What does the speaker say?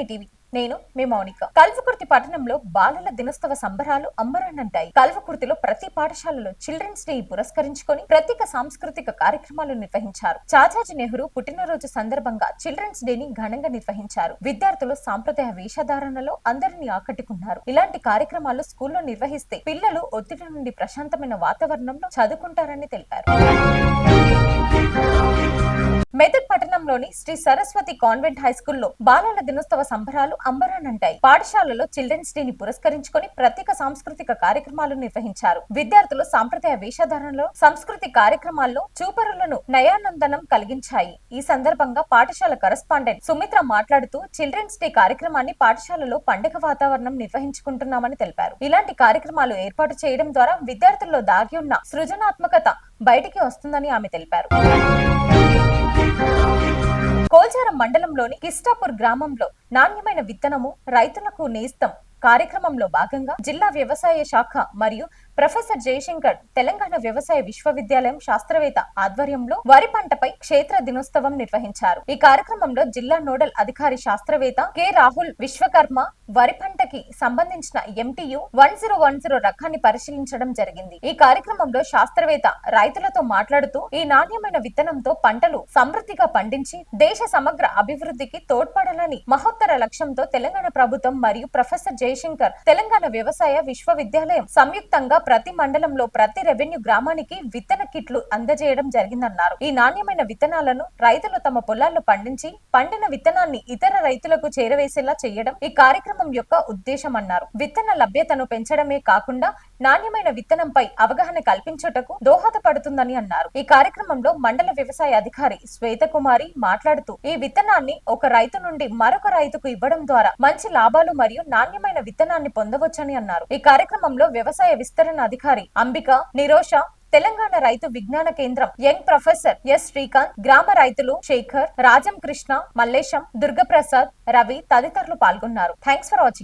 మీ TV నేను మీ మౌనిక. కల్వకుర్తి పట్టణంలో బాలల దినోత్సవ సంబరాలు అంబరాన్నంటాయి కల్వకుర్తిలో ప్రతి పాఠశాలలో చిల్డ్రన్స్ డే పురస్కరించుకొని ప్రత్యేక సాంస్కృతిక కార్యక్రమాలు నిర్వహించారు. చాచాజీ నెహ్రూ పుట్టినరోజు సందర్భంగా చిల్డ్రన్స్ డే ని ఘనంగా నిర్వహించారు. విద్యార్థులు సాంప్రదాయ వేషధారణలో అందరినీ ఆకట్టుకున్నారు. ఇలాంటి కార్యక్రమాలు స్కూల్లో నిర్వహిస్తే పిల్లలు ఒత్తిడి నుండి ప్రశాంతమైన వాతావరణంలో చదువుకుంటారని తెలిపారు. మెదక్ లోని శ్రీ సరస్వతి కాన్వెంట్ హై స్కూల్లో బాలల దినోత్సవ సంబరాలు అంబరానంటాయి పాఠశాలలో చిల్డ్రన్స్ డే ని పురస్కరించుకొని ప్రత్యేక సాంస్కృతిక కార్యక్రమాలు నిర్వహించారు. విద్యార్థులు సాంప్రదాయ వేషధారణలో సంస్కృతి కార్యక్రమాల్లో చూపరులను నయానందనం కలిగించాయి. ఈ సందర్భంగా పాఠశాల కరస్పాండెంట్ సుమిత్ర మాట్లాడుతూ చిల్డ్రన్స్ డే కార్యక్రమాన్ని పాఠశాలలో పండుగ వాతావరణం నిర్వహించుకుంటున్నామని తెలిపారు. ఇలాంటి కార్యక్రమాలు ఏర్పాటు చేయడం ద్వారా విద్యార్థుల్లో దాగి ఉన్న సృజనాత్మకత బయటికి వస్తుందని ఆమె తెలిపారు. మండలంలోని కిస్టాపూర్ గ్రామంలో నాణ్యమైన విత్తనము రైతులకు నేస్తం. కార్యక్రమంలో భాగంగా జిల్లా వ్యవసాయ శాఖ మరియు ప్రొఫెసర్ జయశంకర్ తెలంగాణ వ్యవసాయ విశ్వవిద్యాలయం శాస్త్రవేత్త ఆధ్వర్యంలో వరి పంటపై క్షేత్ర దినోత్సవం నిర్వహించారు. ఈ కార్యక్రమంలో జిల్లా నోడల్ అధికారి శాస్త్రవేత్త కె. రాహుల్ విశ్వకర్మ వరి పంటకి సంబంధించిన MTU one zero one zero రకాన్ని పరిశీలించడం జరిగింది. ఈ కార్యక్రమంలో శాస్త్రవేత్త రైతులతో మాట్లాడుతూ ఈ నాణ్యమైన విత్తనంతో పంటలు సమృద్ధిగా పండించి దేశ సమగ్ర అభివృద్ధికి తోడ్పడాలని మహోత్తర లక్ష్యంతో తెలంగాణ ప్రభుత్వం మరియు ప్రొఫెసర్ జయశంకర్ తెలంగాణ వ్యవసాయ విశ్వవిద్యాలయం సంయుక్తంగా ప్రతి మండలంలో ప్రతి రెవెన్యూ గ్రామానికి విత్తన కిట్లు అందజేయడం జరిగిందన్నారు. ఈ నాణ్యమైన విత్తనాలను రైతులు తమ పొలాల్లో పండించి పండిన విత్తనాన్ని ఇతర రైతులకు చేరవేసేలా చేయడం ఈ కార్యక్రమం యొక్క ఉద్దేశం అన్నారు విత్తన లభ్యతను పెంచడమే కాకుండా నాణ్యమైన విత్తనంపై అవగాహన కల్పించుటకు దోహదపడుతుందని అన్నారు. ఈ కార్యక్రమంలో మండల వ్యవసాయ అధికారి శ్వేతకుమారి మాట్లాడుతూ ఈ విత్తనాన్ని ఒక రైతు నుండి మరొక రైతుకు ఇవ్వడం ద్వారా మంచి లాభాలు మరియు నాణ్యమైన విత్తనాన్ని పొందవచ్చని అన్నారు. ఈ కార్యక్రమంలో వ్యవసాయ విస్తరణ అధికారి అంబిక నిరోష తెలంగాణ రైతు విజ్ఞాన కేంద్రం యంగ్ ప్రొఫెసర్ ఎస్ శ్రీకాంత్ గ్రామ రైతులు శేఖర్ రాజం కృష్ణ మల్లేశం దుర్గప్రసాద్ రవి తదితరులు పాల్గొన్నారు. Thanks for watching